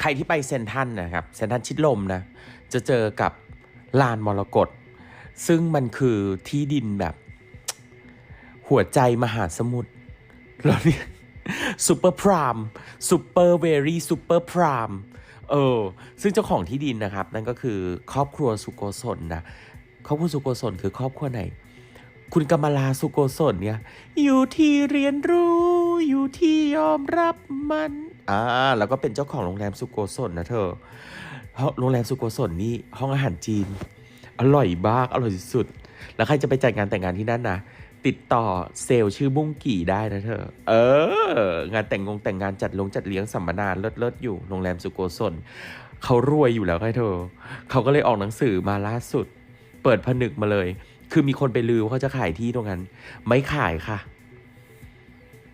ใครที่ไปเซนทันนะครับเซนทันชิดลมนะจะเจอกับลานมรกตซึ่งมันคือที่ดินแบบ หัวใจมหาสมุทรเราเรียกซูเปอร์พรามซูเปอร์เวรี่ซูเปอร์พรามเออซึ่งเจ้าของที่ดินนะครับ นั่นก็คือครอบครัวสุโกศลนะครอบครัวสุโกศลคือครอบครัวไหน คุณกำมลาสุโกศลเนี่ย อยู่ที่เรียนรู้อยู่ที่ยอมรับมัน อ่าแล้วก็เป็นเจ้าของโรงแรมสุโกศลนะเธอโรงแรมสุโกศลนี่ห้องอาหารจีน อร่อยมากอร่อยสุดๆแล้วใครจะไปจัดงานแต่งงานที่นั่นนะติดต่อเซลล์ชื่อบุ้งกี่ได้นะเธอ เออ งานแต่งงงแต่งงานจัดลงจัดเลี้ยงสัมมนาเลิศๆอยู่โรงแรมสุโกศลเขารวยอยู่แล้วไงเธอ เขาก็เลยออกหนังสือมาล่าสุด เปิดผนึกมาเลย คือมีคนไปลือว่าเขาจะขายที่ตรงนั้น ไม่ขายค่ะ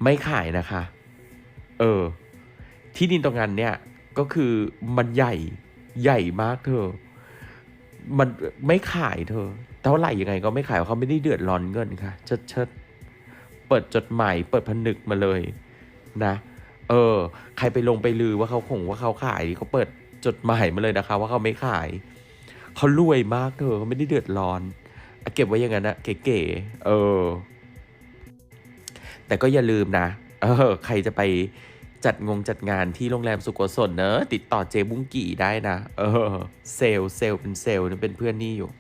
ไม่ขายนะคะ เออ ที่ดินตรงนั้นเนี่ยก็คือมันใหญ่ใหญ่มากเธอ มันไม่ขายเธอ เท่าไหร่ยังไงก็ไม่ขายเขาไม่ได้เดือดร้อนเงินค่ะเชิดเชิดเปิดจดหมายเปิดผนึกมาเลยนะ เออ ใครไปลงไปลือว่าเขาคงว่าเขาขายเขาเปิดจดหมายมาเลยนะคะ ว่าเขาไม่ขายเขารวยมากเธอเขาไม่ได้เดือดร้อนอะเก็บไว้อย่างนั้นนะเก๋ๆเออ แต่ก็อย่าลืมนะ เออ ใครจะไป จัดงงจัดงานที่โรงแรมสุโกศลเนอะติดต่อเจบุ้งกี่ได้นะ เออ เซลเซลเป็นเซลเป็นเพื่อนนี่อยู่